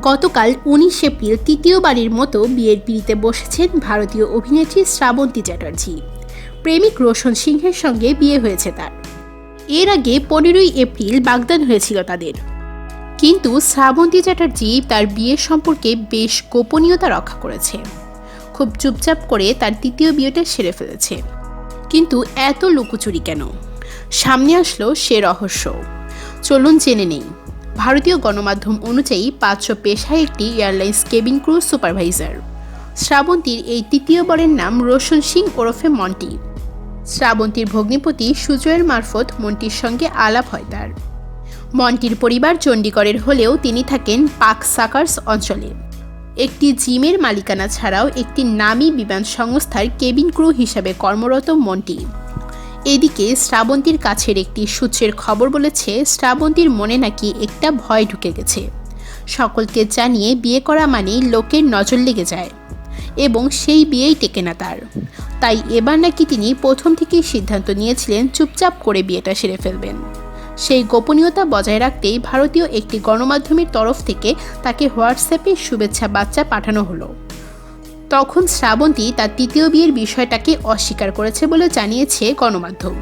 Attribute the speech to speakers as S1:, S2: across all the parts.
S1: গতকাল উনিশ এপ্রিল তৃতীয়বারের মতো বিয়ের পিড়িতে বসেছেন ভারতীয় অভিনেত্রী শ্রাবন্তী চ্যাটার্জি। প্রেমিক রোশন সিংহের সঙ্গে বিয়ে হয়েছে তার। এর আগে পনেরোই এপ্রিল বাগদান হয়েছিল তাদের। কিন্তু শ্রাবন্তী চ্যাটার্জি তার বিয়ের সম্পর্কে বেশ গোপনীয়তা রক্ষা করেছে। খুব চুপচাপ করে তার তৃতীয় বিয়েটা সেরে ফেলেছে। কিন্তু এত লুকোচুরি কেন? সামনে আসলো সে রহস্য। চলুন জেনে নেই। ভারতীয় গণমাধ্যম অনুযায়ী পাঁচশো পেশায় একটি এয়ারলাইন্স কেবিন ক্রু সুপারভাইজার। শ্রাবন্তীর এই তৃতীয় তৃতীয়বারের নাম রোশন সিং ওরফে মন্টি। শ্রাবন্তীর ভগ্নিপতি সুজয়ের মারফত মন্টির সঙ্গে আলাপ হয় তার। মন্টির পরিবার চণ্ডীগড়ের হলেও তিনি থাকেন পাক সাকার্স অঞ্চলে। একটি জিমের মালিকানা ছাড়াও একটি নামী বিমান সংস্থার কেবিন ক্রু হিসাবে কর্মরত মন্টি। এদিকে শ্রাবন্তীর কাছের একটি সূত্রের খবর বলেছে, শ্রাবন্তীর মনে নাকি একটা ভয় ঢুকে গেছে। সকলকে জানিয়ে বিয়ে করা মানেই লোকের নজর লেগে যায়, এবং সেই বিয়েই টেকে না তার। তাই এবার নাকি তিনি প্রথম থেকেই সিদ্ধান্ত নিয়েছিলেন চুপচাপ করে বিয়েটা সেরে ফেলবেন। সেই গোপনীয়তা বজায় রাখতেই ভারতীয় একটি গণমাধ্যমের তরফ থেকে তাকে হোয়াটসঅ্যাপে শুভেচ্ছা বাচ্চা পাঠানো হলো। তখন শ্রাবন্তী তার তৃতীয় বিয়ের বিষয়টাকে অস্বীকার করেছে বলে জানিয়েছে গণমাধ্যম।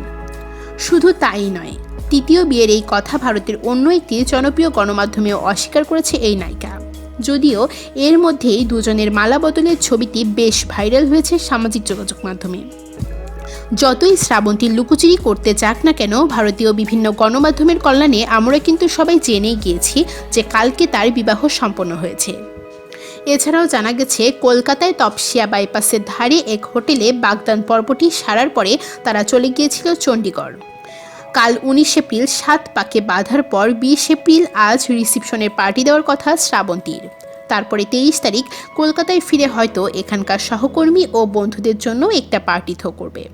S1: শুধু তাই নয়, তৃতীয় বিয়ের এই কথা ভারতের অন্য একটি জনপ্রিয় গণমাধ্যমেও অস্বীকার করেছে এই নায়িকা। যদিও এর মধ্যেই দুজনের মালা বদলের ছবিটি বেশ ভাইরাল হয়েছে সামাজিক যোগাযোগ মাধ্যমে। যতই শ্রাবন্তী লুকোচুরি করতে যাক না কেন, ভারতীয় বিভিন্ন গণমাধ্যমের কল্যাণে আমরা কিন্তু সবাই জেনেই গিয়েছি যে কালকে তার বিবাহ সম্পন্ন হয়েছে। এছাড়াও জানা গেছে, কলকাতায় তপসিয়া বাইপাসের ধারে এক হোটেলে বাগদান পর্বটি সারার পরে তারা চলে গিয়েছিল চণ্ডীগড়। কাল উনিশ এপ্রিল সাত পাকে বাঁধার পর বিশ এপ্রিল আজ রিসিপশনের পার্টি দেওয়ার কথা শ্রাবন্তীর। তারপরে তেইশ তারিখ কলকাতায় ফিরে হয়তো এখানকার সহকর্মী ও বন্ধুদের জন্য একটা পার্টি থ্রো করবে।